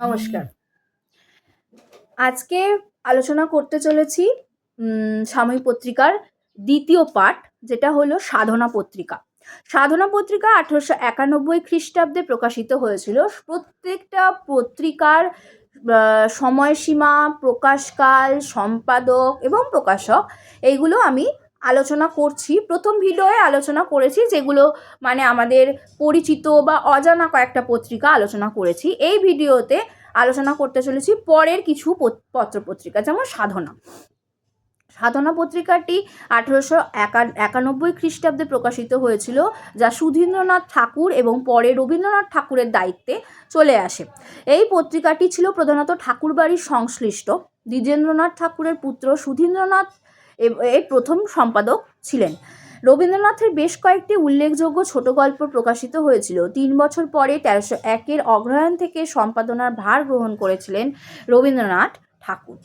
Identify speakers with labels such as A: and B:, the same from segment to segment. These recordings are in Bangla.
A: নমস্কার। আজকে আলোচনা করতে চলেছি সাময়িক পত্রিকার দ্বিতীয় পাঠ, যেটা হলো সাধনা পত্রিকা। সাধনা পত্রিকা আঠারোশো একানব্বই খ্রিস্টাব্দে প্রকাশিত হয়েছিল। প্রত্যেকটা পত্রিকার সময়সীমা, প্রকাশকাল, সম্পাদক এবং প্রকাশক, এইগুলো আমি আলোচনা করছি। প্রথম ভিডিওয়ে আলোচনা করেছি যেগুলো মানে আমাদের পরিচিত বা অজানা কয়েকটা পত্রিকা আলোচনা করেছি। এই ভিডিওতে আলোচনা করতে চলেছি পরের কিছু পত- পত্রপত্রিকা যেমন সাধনা। সাধনা পত্রিকাটি আঠেরোশো একা একানব্বই খ্রিস্টাব্দে প্রকাশিত হয়েছিল, যা সুধীন্দ্রনাথ ঠাকুর এবং পরে রবীন্দ্রনাথ ঠাকুরের দায়িত্বে চলে আসে। এই পত্রিকাটি ছিল প্রধানত ঠাকুরবাড়ির সংশ্লিষ্ট। দ্বিজেন্দ্রনাথ ঠাকুরের পুত্র সুধীন্দ্রনাথ এর প্রথম সম্পাদক ছিলেন। রবীন্দ্রনাথের বেশ কয়েকটি উল্লেখযোগ্য ছোট গল্প প্রকাশিত হয়েছিল। তিন বছর পরে তেরোশো একের অগ্রহায়ণ থেকে সম্পাদনার ভার গ্রহণ করেছিলেন রবীন্দ্রনাথ ঠাকুর।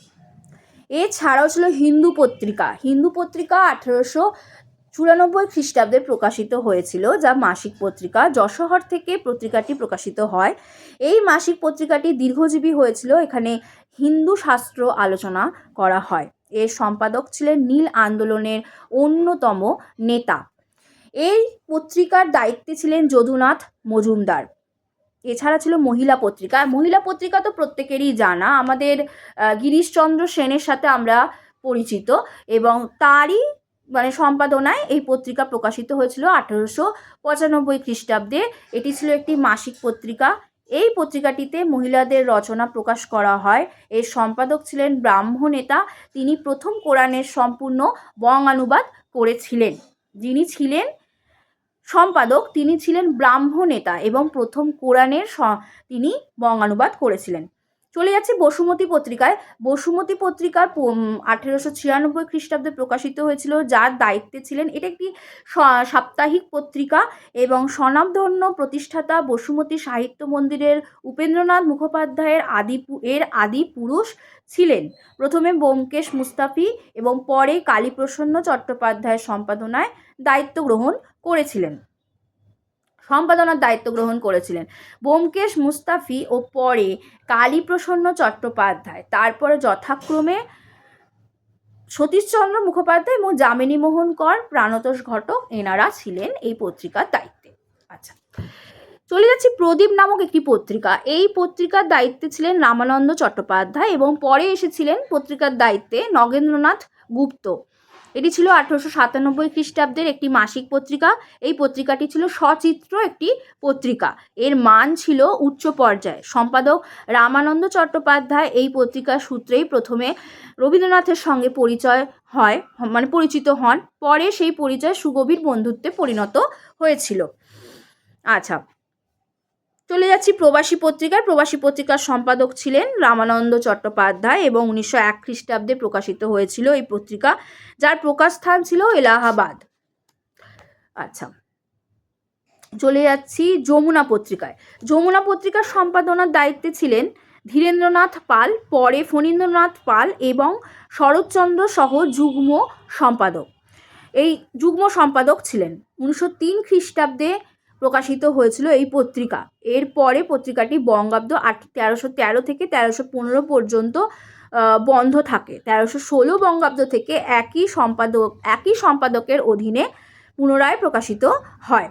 A: এছাড়াও ছিল হিন্দু পত্রিকা। হিন্দু পত্রিকা আঠেরোশো চুরানব্বই খ্রিস্টাব্দে প্রকাশিত হয়েছিল, যা মাসিক পত্রিকা। যশোহর থেকে পত্রিকাটি প্রকাশিত হয়। এই মাসিক পত্রিকাটি দীর্ঘজীবী হয়েছিল। এখানে হিন্দু শাস্ত্র আলোচনা করা হয়। এর সম্পাদক ছিলেন নীল আন্দোলনের অন্যতম নেতা। এই পত্রিকার দায়িত্বে ছিলেন যদুনাথ মজুমদার। এছাড়া ছিল মহিলা পত্রিকা। মহিলা পত্রিকা তো প্রত্যেকেরই জানা। আমাদের গিরিশচন্দ্র সেনের সাথে আমরা পরিচিত এবং তারই মানে সম্পাদনায় এই পত্রিকা প্রকাশিত হয়েছিল আঠেরোশো পঁচানব্বই খ্রিস্টাব্দে। এটি ছিল একটি মাসিক পত্রিকা। এই পত্রিকাটিতে মহিলাদের রচনা প্রকাশ করা হয়। এর সম্পাদক ছিলেন ব্রাহ্ম নেতা। তিনি প্রথম কোরআনের সম্পূর্ণ বঙ্গানুবাদ করেছিলেন। যিনি ছিলেন সম্পাদক, তিনি ছিলেন ব্রাহ্ম নেতা এবং প্রথম কোরআনের তিনি বঙ্গানুবাদ করেছিলেন। চলে যাচ্ছে বসুমতী পত্রিকায়। বসুমতী পত্রিকার আঠেরোশো ছিয়ানব্বই খ্রিস্টাব্দে প্রকাশিত হয়েছিল, যার দায়িত্বে ছিলেন এটা একটি সাপ্তাহিক পত্রিকা এবং স্বনামধন্য প্রতিষ্ঠাতা বসুমতী সাহিত্য মন্দিরের উপেন্দ্রনাথ মুখোপাধ্যায়ের আদি এর আদি পুরুষ ছিলেন। প্রথমে ব্যোমকেশ মুস্তাফি এবং পরে কালীপ্রসন্ন চট্টোপাধ্যায়ের সম্পাদনায় দায়িত্ব গ্রহণ করেছিলেন। সম্পাদনার দায়িত্ব গ্রহণ করেছিলেন। ব্যোমকেশ মুস্তাফি ও পরে কালীপ্রসন্ন চট্টোপাধ্যায়। তারপরে যথাক্রমে সতীশচন্দ্র মুখোপাধ্যায় এবং যামিনী মোহন কর, প্রাণতোষ ঘটক এনারা ছিলেন এই পত্রিকার দায়িত্বে। আচ্ছা চলে যাচ্ছি প্রদীপ নামক একটি পত্রিকা। এই পত্রিকার দায়িত্বে ছিলেন রামানন্দ চট্টোপাধ্যায় এবং পরে এসেছিলেন পত্রিকার দায়িত্বে নগেন্দ্রনাথ গুপ্ত। এটি ছিল আঠেরোশো সাতানব্বই খ্রিস্টাব্দের একটি মাসিক পত্রিকা। এই পত্রিকাটি ছিল সচিত্র একটি পত্রিকা। এর মান ছিল উচ্চ পর্যায়ে। সম্পাদক রামানন্দ চট্টোপাধ্যায় এই পত্রিকার সূত্রেই প্রথমে রবীন্দ্রনাথের সঙ্গে পরিচয় হয় মানে পরিচিত হন। পরে সেই পরিচয় সুগভীর বন্ধুত্বে পরিণত হয়েছিল। আচ্ছা চলে যাচ্ছি প্রবাসী পত্রিকার। প্রবাসী পত্রিকার সম্পাদক ছিলেন রামানন্দ চট্টোপাধ্যায় এবং উনিশশো এক খ্রিস্টাব্দে প্রকাশিত হয়েছিল এই পত্রিকা, যার প্রকাশ স্থান ছিল এলাহাবাদ। আচ্ছা চলে যাচ্ছি যমুনা পত্রিকায়। যমুনা পত্রিকার সম্পাদনার দায়িত্বে ছিলেন ধীরেন্দ্রনাথ পাল, পরে ফণীন্দ্রনাথ পাল এবং শরৎচন্দ্র সহ যুগ্ম সম্পাদক। এই যুগ্ম সম্পাদক ছিলেন। উনিশশো তিন খ্রিস্টাব্দে প্রকাশিত হয়েছিল এই পত্রিকা। এরপরে পত্রিকাটি বঙ্গাব্দ আট, তেরোশো তেরো থেকে তেরোশো পনেরো পর্যন্ত বন্ধ থাকে। তেরোশো ষোলো বঙ্গাব্দ থেকে একই সম্পাদক, একই সম্পাদকের অধীনে পুনরায় প্রকাশিত হয়।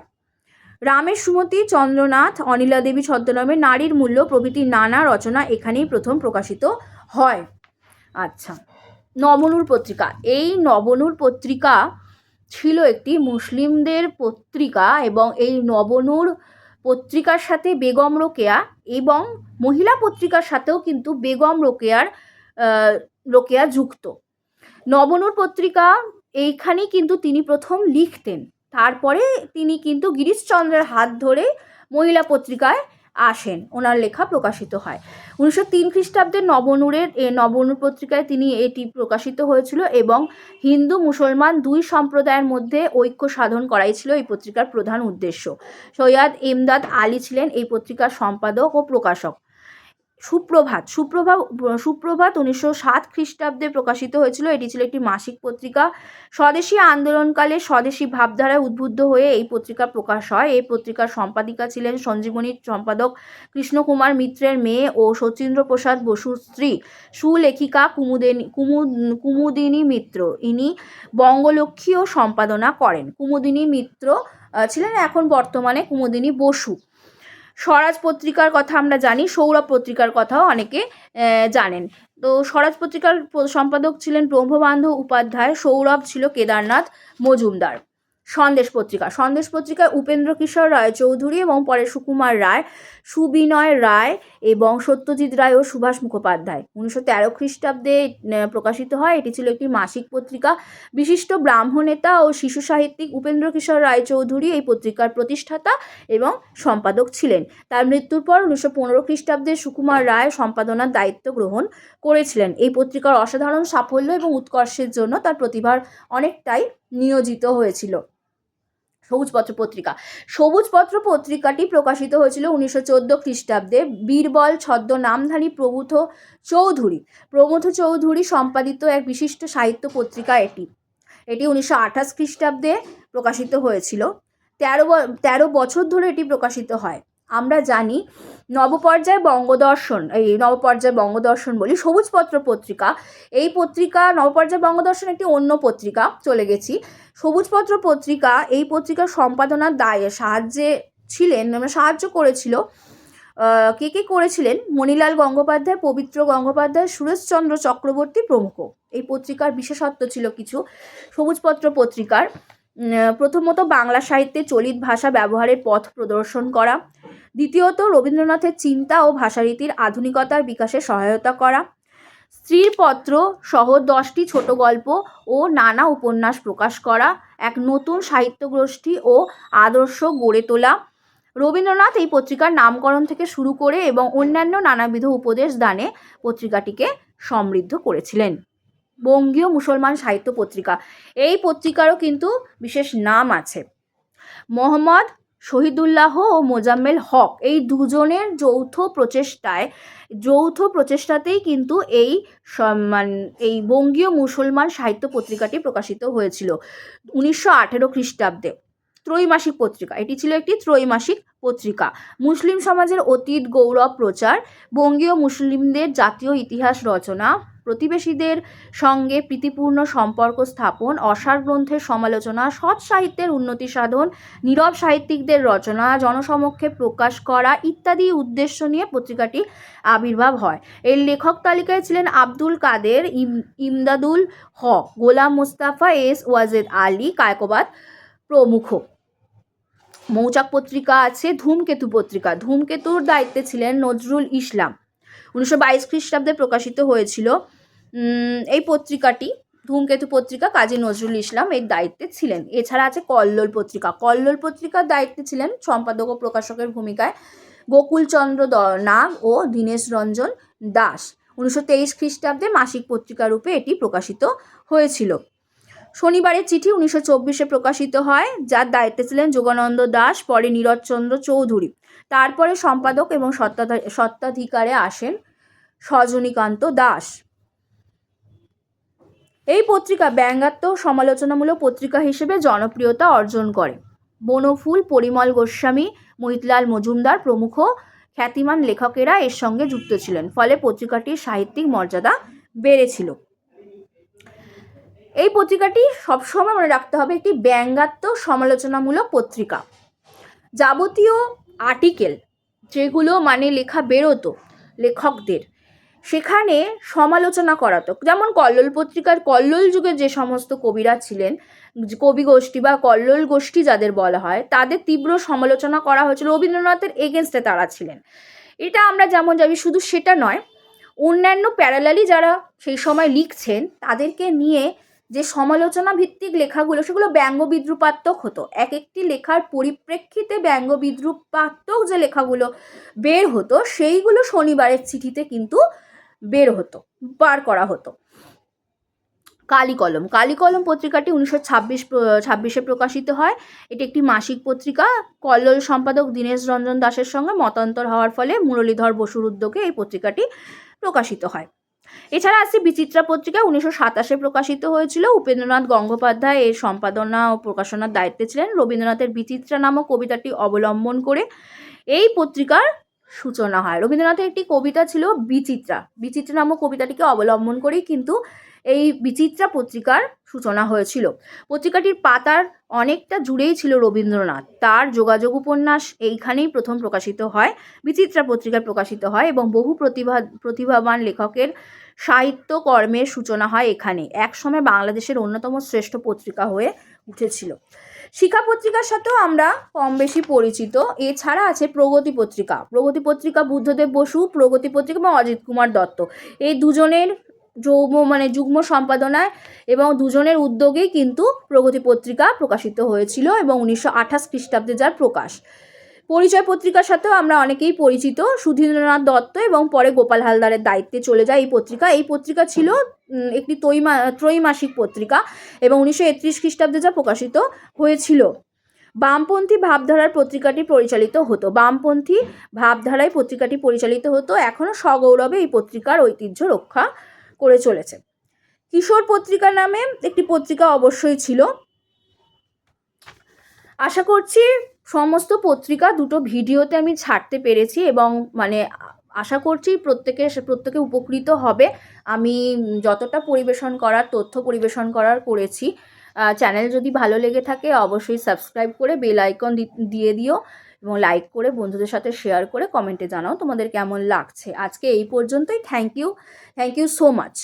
A: রামের সুমতি চন্দ্রনাথ, অনিলা দেবী ছদ্মনামে নারীর মূল্য প্রভৃতি নানা রচনা এখানেই প্রথম প্রকাশিত হয়। আচ্ছা নবনূর পত্রিকা। এই নবনূর পত্রিকা ছিল একটি মুসলিমদের পত্রিকা এবং এই নবনূর পত্রিকার সাথে বেগম রোকেয়া এবং মহিলা পত্রিকার সাথেও কিন্তু বেগম রোকেয়ার রোকেয়া যুক্ত। নবনূর পত্রিকা এইখানেই কিন্তু তিনি প্রথম লিখতেন। তারপরে তিনি কিন্তু গিরিশচন্দ্রের হাত ধরে মহিলা পত্রিকায় আসেন। ওনার লেখা প্রকাশিত হয়। উনিশশো তিন খ্রিস্টাব্দে নবনূরের নবনূর পত্রিকায় তিনি এটি প্রকাশিত হয়েছিল এবং হিন্দু মুসলমান দুই সম্প্রদায়ের মধ্যে ঐক্য সাধন করাই ছিল এই পত্রিকার প্রধান উদ্দেশ্য। সৈয়দ এমদাদ আলী ছিলেন এই পত্রিকার সম্পাদক ও প্রকাশক। সুপ্রভাত সুপ্রভাত সুপ্রভাত উনিশশো সাত খ্রিস্টাব্দে প্রকাশিত হয়েছিল। এটি ছিল একটি মাসিক পত্রিকা। স্বদেশী আন্দোলনকালে স্বদেশী ভাবধারায় উদ্বুদ্ধ হয়ে এই পত্রিকা প্রকাশ হয়। এই পত্রিকার সম্পাদিকা ছিলেন সঞ্জীবনীর সম্পাদক কৃষ্ণকুমার মিত্রের মেয়ে ও শচীন্দ্র প্রসাদ বসুর স্ত্রী সুলেখিকা কুমুদিনী কুমুদ কুমুদিনী মিত্র। ইনি বঙ্গলক্ষ্মীও সম্পাদনা করেন। কুমুদিনী মিত্র ছিলেন এখন বর্তমানে কুমুদিনী বসু। স্বরাজ পত্রিকার কথা আমরা জানি, সৌরভ পত্রিকার কথাও অনেকে জানেন। তো স্বরাজ পত্রিকার সম্পাদক ছিলেন ব্রহ্মবান্ধব উপাধ্যায়, সৌরভ ছিল কেদারনাথ মজুমদার। সন্দেশ পত্রিকা। সন্দেশ পত্রিকায় উপেন্দ্র কিশোর রায় চৌধুরী এবং পরে সুকুমার রায়, সুবিনয় রায় এবং সত্যজিৎ রায় ও সুভাষ মুখোপাধ্যায়। উনিশশো তেরো খ্রিস্টাব্দে প্রকাশিত হয়। এটি ছিল একটি মাসিক পত্রিকা। বিশিষ্ট ব্রাহ্মণ নেতা ও শিশু সাহিত্যিক উপেন্দ্র কিশোর রায় চৌধুরী এই পত্রিকার প্রতিষ্ঠাতা এবং সম্পাদক ছিলেন। তার মৃত্যুর পর উনিশশো পনেরো খ্রিস্টাব্দে সুকুমার রায় সম্পাদনার দায়িত্ব গ্রহণ করেছিলেন। এই পত্রিকার অসাধারণ সাফল্য এবং উৎকর্ষের জন্য তার প্রতিভার অনেকটাই নিয়োজিত হয়েছিল। সবুজপত্র পত্রিকা। সবুজপত্র পত্রিকাটি প্রকাশিত হয়েছিল উনিশশো চোদ্দ খ্রিস্টাব্দে। বীরবল ছদ্ম নামধারী প্রমুথ চৌধুরী। প্রমুথ চৌধুরী সম্পাদিত এক বিশিষ্ট সাহিত্য পত্রিকা এটি। এটি উনিশশো আঠাশ খ্রিস্টাব্দে প্রকাশিত হয়েছিল। তেরো তেরো বছর ধরে এটি প্রকাশিত হয়। আমরা জানি নবপর্যায় বঙ্গদর্শন, এই নবপর্যায় বঙ্গদর্শন বলি সবুজপত্র পত্রিকা। এই পত্রিকা, নবপর্যায় বঙ্গদর্শন একটি অন্য পত্রিকা, চলে গেছি। সবুজপত্র পত্রিকা, এই পত্রিকার সম্পাদনার দায়ে সাহায্যে ছিলেন মানে সাহায্য করেছিল কে কে করেছিলেন? মণিলাল গঙ্গোপাধ্যায়, পবিত্র গঙ্গোপাধ্যায়, সুরেশচন্দ্র চক্রবর্তী প্রমুখ। এই পত্রিকার বিশেষত্ব ছিল কিছু। সবুজপত্র পত্রিকার প্রথমত বাংলা সাহিত্যে চলিত ভাষা ব্যবহারের পথ প্রদর্শন করা দ্বিতীয়ত রবীন্দ্রনাথের চিন্তা ও ভাষারীতির আধুনিকতার বিকাশে সহায়তা করা। স্ত্রীর পত্র সহ দশটি ছোট গল্প ও নানা উপন্যাস প্রকাশ করা, এক নতুন সাহিত্য গোষ্ঠী ও আদর্শ গড়ে তোলা। রবীন্দ্রনাথ এই পত্রিকার নামকরণ থেকে শুরু করে এবং অন্যান্য নানাবিধ উপদেশ দানে পত্রিকাটিকে সমৃদ্ধ করেছিলেন। বঙ্গীয় মুসলমান সাহিত্য পত্রিকা। এই পত্রিকারও কিন্তু বিশেষ নাম আছে। মোহাম্মদ শহীদুল্লাহ ও মোজাম্মেল হক। এই দুজনের যৌথ প্রচেষ্টায়, যৌথ প্রচেষ্টাতেই কিন্তু এই সম্মান এই বঙ্গীয় মুসলমান সাহিত্য পত্রিকাটি প্রকাশিত হয়েছিল। উনিশশো আঠেরো খ্রিস্টাব্দে। ত্রৈমাসিক পত্রিকা। এটি ছিল একটি ত্রৈমাসিক পত্রিকা। মুসলিম সমাজের অতীত, গৌরব, প্রচার, বঙ্গীয় মুসলিমদের জাতীয় ইতিহাস রচনা, প্রতিবেশীদের সঙ্গে প্রীতিপূর্ণ সম্পর্ক স্থাপন, অসার গ্রন্থের সমালোচনা, সৎ সাহিত্যের উন্নতি সাধন, নীরব সাহিত্যিকদের রচনা, জনসমক্ষে প্রকাশ করা ইত্যাদি উদ্দেশ্য নিয়ে পত্রিকাটি আবির্ভাব হয়। এর লেখক তালিকায় ছিলেন আব্দুল কাদের, ইম, ইমদাদুল হক, গোলাম মুস্তাফা এস ওয়াজেদ আলী, কায়কোবাদ প্রমুখ। মৌচাক পত্রিকা আছে, ধূমকেতু পত্রিকা। ধূমকেতুর দায়িত্বে ছিলেন নজরুল ইসলাম। উনিশশো বাইশ খ্রিস্টাব্দে প্রকাশিত হয়েছিল এই পত্রিকাটি। ধূমকেতু পত্রিকা কাজী নজরুল ইসলাম এর দায়িত্বে ছিলেন। এছাড়া আছে কল্লোল পত্রিকা। কল্লোল পত্রিকার দায়িত্বে ছিলেন সম্পাদক ও প্রকাশকের ভূমিকায় গোকুলচন্দ্র নাগ ও দীনেশ রঞ্জন দাস। উনিশশো তেইশ খ্রিস্টাব্দে মাসিক পত্রিকা রূপে এটি প্রকাশিত হয়েছিল। শনিবারের চিঠি উনিশশো চব্বিশে প্রকাশিত হয়, যার দায়িত্বে ছিলেন যোগানন্দ দাস, পরে নীরজচন্দ্র চৌধুরী। তারপরে সম্পাদক এবং সত্ত্বাধা- সত্ত্বাধিকারে আসেন সজনীকান্ত দাস। এই পত্রিকা ব্যঙ্গাত্মক, সমালোচনামূলক পত্রিকা হিসেবে জনপ্রিয়তা অর্জন করে। বনফুল, পরিমল গোস্বামী, মহিতলাল মজুমদার প্রমুখ খ্যাতিমান লেখকেরা এর সঙ্গে যুক্ত ছিলেন, ফলে পত্রিকাটির সাহিত্যিক মর্যাদা বেড়েছিল। এই পত্রিকাটি সবসময় মনে রাখতে হবে একটি ব্যঙ্গাত্মক সমালোচনামূলক পত্রিকা। যাবতীয় আর্টিকেল যেগুলো মানে লেখা বেরোতো লেখকদের, সেখানে সমালোচনা করাতো। যেমন কল্লোল পত্রিকার কল্লোল যুগে যে সমস্ত কবিরা ছিলেন, কবি গোষ্ঠী বা কল্লোল গোষ্ঠী যাদের বলা হয়, তাদের তীব্র সমালোচনা করা হয়েছিল। রবীন্দ্রনাথের এগেনস্টে তারা ছিলেন। এটা আমরা যেমন যাবি শুধু সেটা নয়, অন্যান্য প্যারালালি যারা সেই সময় লিখছেন, তাদেরকে নিয়ে যে সমালোচনা ভিত্তিক লেখাগুলো, সেগুলো ব্যঙ্গ বিদ্রুপাত্মক হতো। এক একটি লেখার পরিপ্রেক্ষিতে ব্যঙ্গ বিদ্রুপাত্মক যে লেখাগুলো বের হতো, সেইগুলো শনিবারের চিঠিতে কিন্তু বের হতো, বার করা হতো। কালী কলম। কালী কলম পত্রিকাটি উনিশশো ছাব্বিশ ছাব্বিশে প্রকাশিত হয়। এটি একটি মাসিক পত্রিকা। কল্লোল সম্পাদক দীনেশ রঞ্জন দাসের সঙ্গে মতান্তর হওয়ার ফলে মুরলীধর বসুর উদ্যোগে এই পত্রিকাটি প্রকাশিত হয়। এছাড়া আছে বিচিত্রা পত্রিকা উনিশশো সাতাশে প্রকাশিত হয়েছিল। উপেন্দ্রনাথ গঙ্গোপাধ্যায় এর সম্পাদনা ও প্রকাশনার দায়িত্বে ছিলেন। রবীন্দ্রনাথের বিচিত্রা নামক কবিতাটি অবলম্বন করে এই পত্রিকার সূচনা হয়। রবীন্দ্রনাথের একটি কবিতা ছিল বিচিত্রা। বিচিত্রা নামক কবিতাটিকে অবলম্বন করেই কিন্তু এই বিচিত্রা পত্রিকার সূচনা হয়েছিল। পত্রিকাটির পাতার অনেকটা জুড়েই ছিল রবীন্দ্রনাথ। তার যোগাযোগ উপন্যাস এইখানেই প্রথম প্রকাশিত হয়, বিচিত্রা পত্রিকায় প্রকাশিত হয় এবং বহু প্রতিভা, প্রতিভাবান লেখকের সাহিত্য কর্মের সূচনা হয় এখানে। একসময় বাংলাদেশের অন্যতম শ্রেষ্ঠ পত্রিকা হয়ে উঠেছিল। শিক্ষা পত্রিকার সাথেও আমরা কম বেশি পরিচিত। এছাড়া আছে প্রগতি পত্রিকা। প্রগতি পত্রিকা বুদ্ধদেব বসু, প্রগতি পত্রিকা এবং অজিত কুমার দত্ত। এই দুজনের যৌম মানে যুগ্ম সম্পাদনায় এবং দুজনের উদ্যোগেই কিন্তু প্রগতি পত্রিকা প্রকাশিত হয়েছিল এবং উনিশশো আঠাশ খ্রিস্টাব্দে যার প্রকাশ। পরিচয় পত্রিকার সাথেও আমরা অনেকেই পরিচিত। সুধীন্দ্রনাথ দত্ত এবং পরে গোপাল হালদারের দায়িত্বে চলে যায় এই পত্রিকা। এই পত্রিকা ছিল একটি ত্রৈমা ত্রৈমাসিক পত্রিকা এবং উনিশশো একত্রিশ খ্রিস্টাব্দে যা প্রকাশিত হয়েছিল। বামপন্থী ভাবধারার পত্রিকাটি পরিচালিত হতো। বামপন্থী ভাবধারায় পত্রিকাটি পরিচালিত হতো। এখনও সগৌরবে এই পত্রিকার ঐতিহ্য রক্ষা করে চলেছে। কিশোর পত্রিকা নামে একটি পত্রিকা অবশ্যই ছিল। আশা করছি সমস্ত পত্রিকা দুটো ভিডিওতে আমি ছাড়তে পেরেছি এবং মানে আশা করছি প্রত্যেকে প্রত্যেকে উপকৃত হবে। আমি যতটা পরিবেশন করার, তথ্য পরিবেশন করার করেছি চ্যানেল যদি ভালো লেগে থাকে অবশ্যই সাবস্ক্রাইব করে বেল আইকন দিয়ে দিও। এবং লাইক করে বন্ধুদের সাথে শেয়ার করে কমেন্টে জানাও তোমাদের কেমন লাগছে। আজকে এই পর্যন্তই। Thank you thank you so much